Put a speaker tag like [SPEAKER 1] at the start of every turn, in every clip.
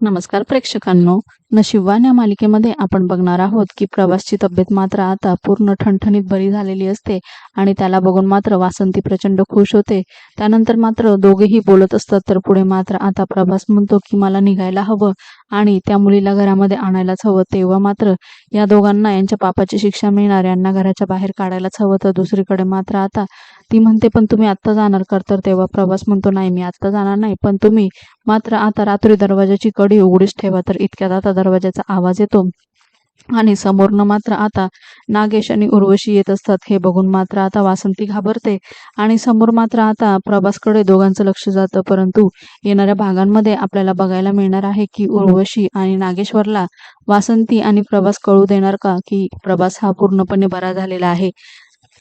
[SPEAKER 1] नमस्कार प्रेक्षकांनो. नशिबवान या मालिकेमध्ये आपण बघणार आहोत की प्रवासची तब्येत मात्र आता पूर्ण ठणठणीत बरी झालेली असते आणि त्याला बघून मात्र वासंती प्रचंड खुश होते. त्यानंतर मात्र दोघेही बोलत असतात तर पुढे मात्र आता प्रवास म्हणतो की मला निघायला हवं. आणि त्या मुलीला घरामध्ये आणायलाच हवं तेव्हा मात्र या दोघांना यांच्या पापाची शिक्षा मिळणार यांना घराच्या बाहेर काढायलाच हवं. तर दुसरीकडे मात्र आता ती म्हणते पण तुम्ही आत्ता जाणार कर. तर तेव्हा प्रवास म्हणतो नाही मी आत्ता जाणार नाही पण तुम्ही मात्र आता रात्री दरवाजाची कडी उघडीच ठेवा. तर इतक्यात आता दरवाजाचा आवाज येतो. आणि समोरनं मात्र आता नागेश आणि उर्वशी येत असतात. हे बघून मात्र आता वासंती घाबरते आणि समोर मात्र आता प्रभासकडे दोघांचं लक्ष जातं. परंतु येणाऱ्या भागांमध्ये आपल्याला बघायला मिळणार आहे की उर्वशी आणि नागेश्वरला वासंती आणि प्रभास कळू देणार का? की प्रभास हा पूर्णपणे बरा झालेला आहे.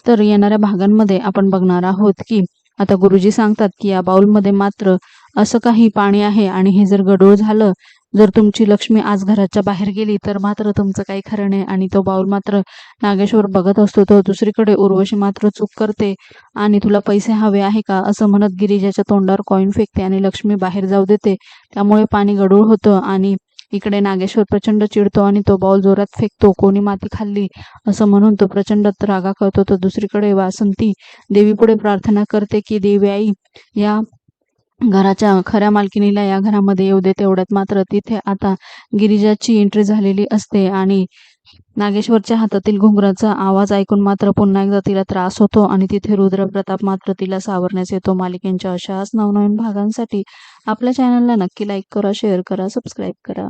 [SPEAKER 1] तर येणाऱ्या भागांमध्ये आपण बघणार आहोत की आता गुरुजी सांगतात की या बाउलमध्ये मात्र असं काही पाणी आहे आणि हे जर गडूळ झालं जर तुमची लक्ष्मी आज घराच्या बाहेर गेली तर मात्र तुमचं काही खरं नाही आणि तो बाऊल मात्र नागेश्वर बघत असतो. तो दुसरीकडे उर्वशी मात्र चूक करते आणि तुला पैसे हवे आहे का? असं म्हणत गिरिजाच्या तोंडावर कॉईन फेकते आणि लक्ष्मी बाहेर जाऊ देते. त्यामुळे पाणी गडूळ होतं आणि इकडे नागेश्वर प्रचंड चिडतो आणि तो बाऊल जोरात फेकतो कोणी माती खाल्ली? असं म्हणून तो प्रचंड रागा करतो. तर दुसरीकडे वासंती देवीपुढे प्रार्थना करते की देवी आई या घराच्या खऱ्या मालकिनीला या घरामध्ये येऊ दे तेवढ्यात मात्र तिथे आता गिरिजाची एंट्री झालेली असते आणि नागेश्वरच्या हातातील घुंगराचा आवाज ऐकून मात्र पुन्हा एकदा तिला त्रास होतो आणि तिथे रुद्रप्रताप मात्र तिला सावरण्यास येतो. मालिकेंच्या अशाच नवनवीन भागांसाठी आपल्या चॅनलला नक्की लाईक करा शेअर करा सबस्क्राईब करा.